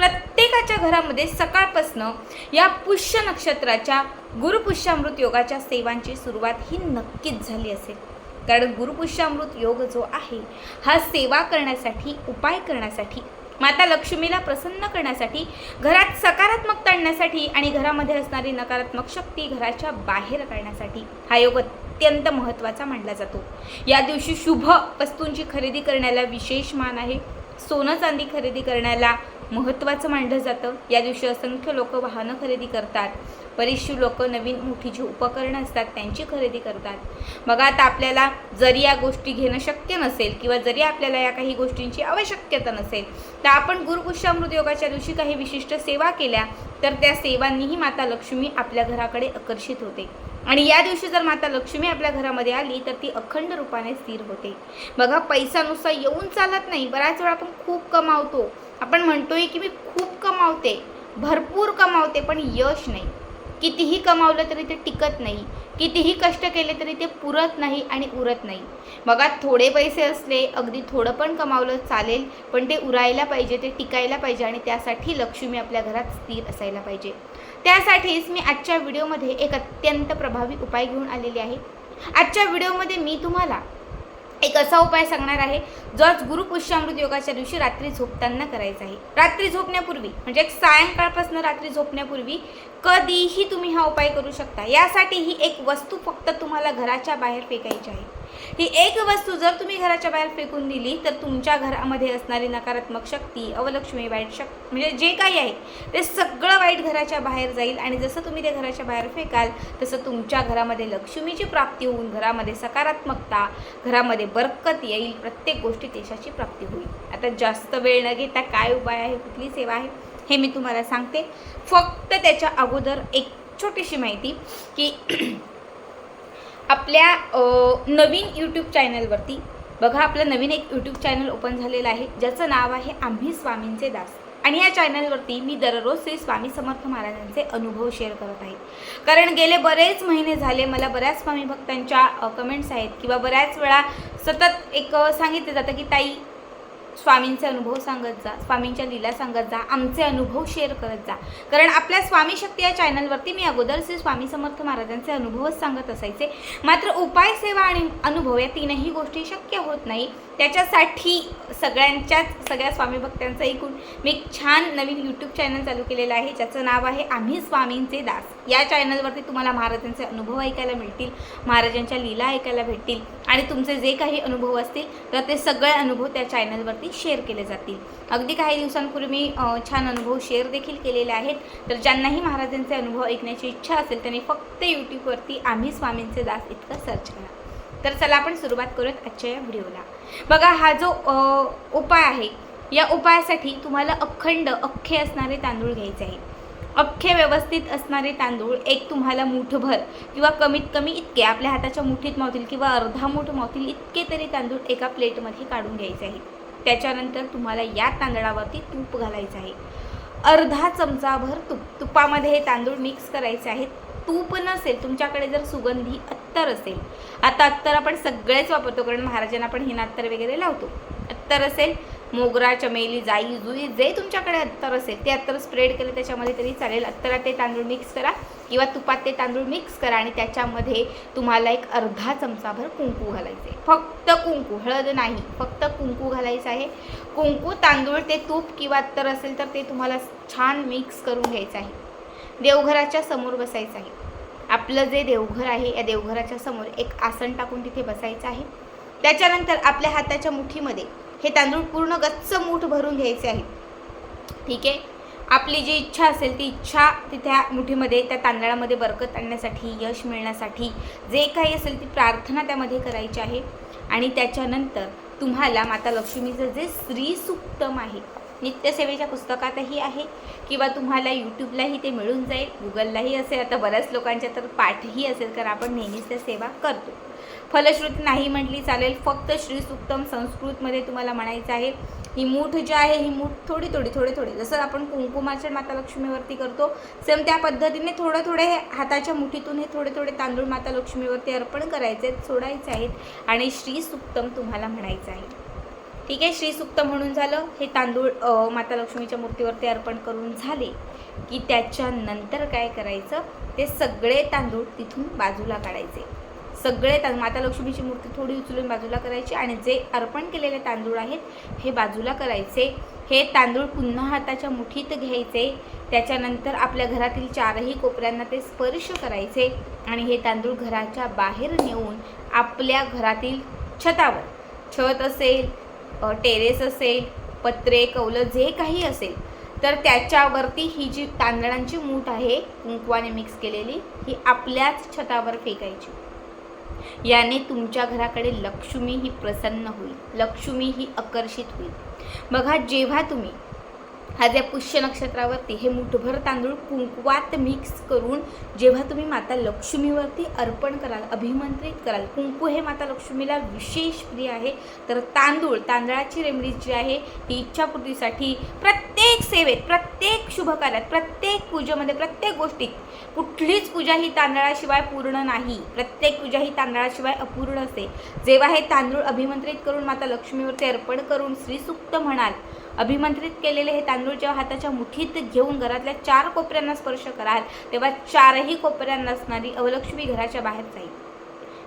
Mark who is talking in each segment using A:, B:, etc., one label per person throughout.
A: प्रत्येकाच्या घरामध्ये सकाळपासनं या पुष्य नक्षत्राच्या गुरुपुष्यामृत योगाच्या सेवांची सुरुवात ही नक्कीच झाली असेल. कारण गुरुपुष्यामृत योग जो आहे हा सेवा करण्यासाठी उपाय करण्यासाठी माता लक्ष्मीला प्रसन्न करण्यासाठी घरात सकारात्मकता आणण्यासाठी आणि घरामध्ये असणारी नकारात्मक शक्ती घराच्या बाहेर काढण्यासाठी हा योग अत्यंत महत्त्वाचा मानला जातो. या दिवशी शुभ वस्तूंची खरेदी करण्याला विशेष मान आहे. सोनं चांदी खरेदी करण्याला महत्त्वाचं मानलं जातं. या दिवशी असंख्य लोक वाहनं खरेदी करतात. बरीचशी लोक नवीन मोठी जी उपकरणं असतात त्यांची खरेदी करतात. मग आता आपल्याला जरी या गोष्टी घेणं शक्य नसेल किंवा जरी आपल्याला या काही गोष्टींची आवश्यकता नसेल तर आपण गुरुपुष्यामृत योगाच्या दिवशी काही विशिष्ट सेवा केल्या तर त्या सेवांनीही माता लक्ष्मी आपल्या घराकडे आकर्षित होते. आणि या दिवशी जर माता लक्ष्मी आपल्या घरामध्ये आली तर ती अखंड रूपाने स्थिर होते. बघा पैसा नुसता येऊन चालत नाही. बऱ्याच वेळा आपण खूप कमावतो. आपण म्हणतोय की मी खूप कमावते. भरपूर कमावते पण यश नाही. कितीही कमावलं तरी ते टिकत नाही. कितीही कष्ट केले तरी ते पुरत नाही आणि उरत नाही. बघा थोडे पैसे असले अगदी थोडं पण कमावलं चालेल पण ते उरायला पाहिजे ते टिकायला पाहिजे आणि त्यासाठी लक्ष्मी आपल्या घरात स्थिर असायला पाहिजे. त्यासाठीच मी आजच्या व्हिडिओमध्ये एक अत्यंत प्रभावी उपाय घेऊन आलेले आहे. आजच्या व्हिडिओमध्ये मी तुम्हाला एक असा उपाय सांगणार आहे जो आज गुरुपुष्यामृत योगाच्या दिवशी रात्री झोपताना करायचा आहे. रात्री झोपण्यापूर्वी म्हणजे एक सायंकाळपासून रात्री झोपण्यापूर्वी कधीही तुम्ही हा उपाय करू शकता. यासाठी ही एक वस्तू फक्त तुम्हाला घराच्या बाहेर फेकायची आहे. ही एक वस्तू जर तुम्ही घराच्या बाहेर फेकून दिली तर तुमच्या घरामध्ये असणारी नकारात्मक शक्ती अवलक्ष्मी वाईट शक्ती म्हणजे जे काही आहे ते सगळं वाईट घराच्या बाहेर जाईल. आणि जसं तुम्ही ते घराच्या बाहेर फेकाल तसं तुमच्या घरामध्ये लक्ष्मीची प्राप्ती होऊन घरामध्ये सकारात्मकता घरामध्ये बरकत येईल. प्रत्येक गोष्टी देशाची प्राप्ती होईल. आता जास्त वेळ न घेता काय उपाय आहे कुठली सेवा आहे हे मी तुम्हाला सांगते. फक्त त्याच्या अगोदर एक छोटीशी माहिती की आपल्या नवीन यूट्यूब चॅनलवरती बघा आपलं नवीन एक यूट्यूब चॅनल ओपन झालेलं आहे ज्याचं नाव आहे आम्ही स्वामींचे दास. आणि या चॅनलवरती मी दररोज श्री स्वामी समर्थ महाराजांचे अनुभव शेअर करत आहे. कारण गेले बरेच महिने झाले मला बऱ्याच स्वामी भक्तांच्या कमेंट्स आहेत. किंवा बऱ्याच वेळा सतत एक सांगितलं जातं की ताई स्वामींचे अनुभव सांगत जा स्वामींच्या लीला सांगत जा आमचे अनुभव शेअर करत जा. कारण आपल्या स्वामी शक्ती या चॅनलवरती मी अगोदर श्री स्वामी समर्थ महाराजांचे अनुभवच सांगत असायचे. मात्र उपाय सेवा आणि अनुभव या तीनही गोष्टी शक्य होत नाही. त्याच्यासाठी सगळ्यांच्याच सगळ्या स्वामी भक्त्यांचं ऐकून मी एक छान नवीन यूट्यूब चॅनल चालू केलेलं आहे. ज्याचं नाव आहे आम्ही स्वामींचे दास. या चॅनलवरती तुम्हाला महाराजांचे अनुभव ऐकायला मिळतील महाराजांच्या लीला ऐकायला भेटतील आणि तुमचे जे काही अनुभव असतील तर ते सगळे अनुभव त्या चॅनलवरती शेअर केले जातील. अगदी काही दिवसांपूर्वी मी छान अनुभव शेअर देखील केलेले आहेत. तर ज्यांनाही महाराजांचे अनुभव ऐकण्याची इच्छा असेल त्यांनी फक्त यूट्यूबवरती आम्ही स्वामींचे दास इतकं सर्च करा. तर चला आपण सुरुवात करूयात आजच्या या व्हिडिओला बघा हा जो उपाय आहे या उपायासाठी तुम्हाला अखंड अख्खे असणारे तांदूळ घ्यायचे आहे. अख्खे व्यवस्थित असणारे तांदूळ एक तुम्हाला मुठभर किंवा कमीत कमी इतके आपल्या हाताच्या मुठीत मावतील किंवा अर्धा मूठ मावतील इतके तरी तांदूळ एका प्लेटमध्ये काढून घ्यायचे आहे. त्याच्यानंतर तुम्हाला या तांदळावरती तूप घालायचं आहे. अर्धा चमचाभर तूप तुपामध्ये हे तांदूळ मिक्स करायचे आहेत तूप नसेल तुमच्याकडे जर सुगंधी अत्तर असेल आता अत्तर आपण सगळेच वापरतो कारण महाराजांना आपण हे अत्तर वगैरे लावतो. अत्तर असेल मोगरा चमेली जाई जुई जे तुमच्याकडे अत्तर असेल ते अत्तर स्प्रेड केलं त्याच्यामध्ये तरी चालेल. अत्तरात ते तांदूळ मिक्स करा किंवा तुपात ते तांदूळ मिक्स करा आणि त्याच्यामध्ये तुम्हाला एक अर्धा चमचाभर कुंकू घालायचे फक्त कुंकू हळद नाही फक्त कुंकू घालायचं आहे. कुंकू तांदूळ ते तूप किंवा अत्तर असेल तर ते तुम्हाला छान मिक्स करून घ्यायचं आहे. देवघराच्या समोर बसायचं आहे. आपलं जे देवघर आहे या देवघराच्या समोर एक आसन टाकून तिथे बसायचं आहे. त्याच्यानंतर आपल्या हाताच्या मुठीमध्ये हे तांदूळ पूर्ण गच्च मूठ भरून घ्यायचे आहे ठीक आहे? आपली जी इच्छा असेल ती इच्छा तिथ्या मुठीमध्ये त्या तांदळामध्ये बरकत आणण्यासाठी यश मिळण्यासाठी जे काही असेल ती प्रार्थना त्यामध्ये करायची आहे. आणि त्याच्यानंतर तुम्हाला माता लक्ष्मीचं जे स्त्री सुक्तम आहे नित्यसेवेच्या पुस्तकातही आहे किंवा तुम्हाला यूट्यूबलाही ते मिळून जाईल गुगललाही असेल. आता बऱ्याच लोकांच्या तर पाठही असेल कारण आपण नेहमीच त्या सेवा करतो. फलश्रुती नाही म्हटली चालेल फक्त श्रीसुक्तम संस्कृतमध्ये तुम्हाला म्हणायचं आहे ही मूठ जी आहे ही मूठ थोडी थोडी थोडे थोडे. जसं आपण कुंकुमाच्या माता लक्ष्मीवरती करतो सेम त्या पद्धतीने थोडं थोडे हाताच्या मुठीतून हे थोडे थोडे तांदूळ माता लक्ष्मीवरती अर्पण करायचे आहेत सोडायचे आहेत. आणि श्रीसुक्तम तुम्हाला म्हणायचं आहे. ठीक आहे श्रीसुक्त म्हणून झालं. हे तांदूळ माता लक्ष्मीच्या मूर्तीवरती अर्पण करून झाले की त्याच्यानंतर काय करायचं? ते सगळे तांदूळ तिथून बाजूला काढायचे. सगळे तांदूळ माता लक्ष्मीची मूर्ती थोडी उचलून बाजूला करायची आणि जे अर्पण केलेले तांदूळ आहेत हे बाजूला करायचे. हे तांदूळ पुन्हा हाताच्या मुठीत घ्यायचे. त्याच्यानंतर आपल्या घरातील चारही कोपऱ्यांना ते स्पर्श करायचे आणि हे तांदूळ घराच्या बाहेर नेऊन आपल्या घरातील छतावर छत असेल टेरेस असेल पत्रे कौलं जे काही असेल तर त्याच्यावरती ही जी तांदळांची मूठ आहे कुंकवाने मिक्स केलेली ही आपल्याच छतावर फेकायची. याने तुमच्या घराकडे लक्ष्मी ही प्रसन्न होईल. लक्ष्मी ही आकर्षित होईल. बघा जेव्हा तुम्ही आज या पुष्य नक्षत्रावरती हे मुठभर तांदूळ कुंकवात मिक्स करून जेव्हा तुम्ही माता लक्ष्मीवरती अर्पण कराल अभिमंत्रित कराल कुंकू हे माता लक्ष्मीला विशेष प्रिय आहे. तर तांदूळ तांदळाची रेमडी जी आहे ही इच्छापूर्तीसाठी प्रत्येक सेवेत प्रत्येक शुभकार्यात प्रत्येक पूजेमध्ये प्रत्येक गोष्टीत कुठलीच पूजा ही तांदळाशिवाय पूर्ण नाही. प्रत्येक पूजा ही तांदळाशिवाय अपूर्ण असते. जेव्हा हे तांदूळ अभिमंत्रित करून माता लक्ष्मीवरती अर्पण करून श्रीसुक्त म्हणाल अभिमंत्रित केलेले हे तांदूळ जेव्हा हाताच्या मुठीत घेऊन घरातल्या चार कोपऱ्यांना स्पर्श कराल तेव्हा चारही कोपऱ्यांना असणारी अवलक्ष्मी घराच्या बाहेर जाईल.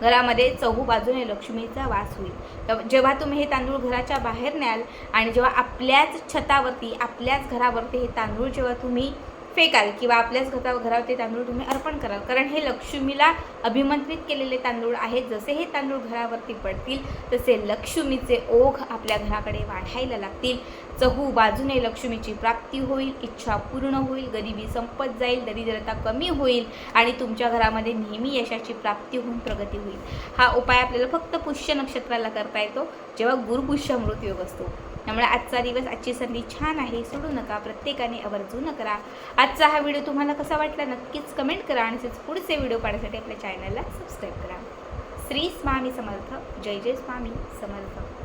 A: घरामध्ये चहू बाजूने लक्ष्मीचा वास होईल. जेव्हा तुम्ही हे तांदूळ घराच्या बाहेर न्याल आणि जेव्हा आपल्याच छतावरती आपल्याच घरावरती हे तांदूळ जेव्हा तुम्ही फेकाल किंवा आपल्याच घरा घरावरती तांदूळ तुम्ही अर्पण कराल. कारण हे लक्ष्मीला अभिमंत्रित केलेले तांदूळ आहेत. जसे हे तांदूळ घरावरती पडतील तसे लक्ष्मीचे ओघ आपल्या घराकडे वाढायला लागतील. चहू बाजूने लक्ष्मीची प्राप्ती होईल इच्छा पूर्ण होईल गरिबी संपत जाईल दरिद्रता कमी होईल आणि तुमच्या घरामध्ये नेहमी यशाची प्राप्ती होऊन प्रगती होईल. हा उपाय आपल्याला फक्त पुष्य नक्षत्राला करता येतो. जेव्हा गुरुपुष्य मृत्यू योग असतो. त्यामुळे आजचा दिवस आजची संधी छान आहे. सोडू नका प्रत्येकाने आवर्जून करा. आजचा हा व्हिडिओ तुम्हाला कसा वाटला नक्कीच कमेंट करा आणि तसेच पुढचे व्हिडिओ पाहण्यासाठी आपल्या चॅनलला सबस्क्राईब करा. श्री स्वामी समर्थ. जय जय स्वामी समर्थ.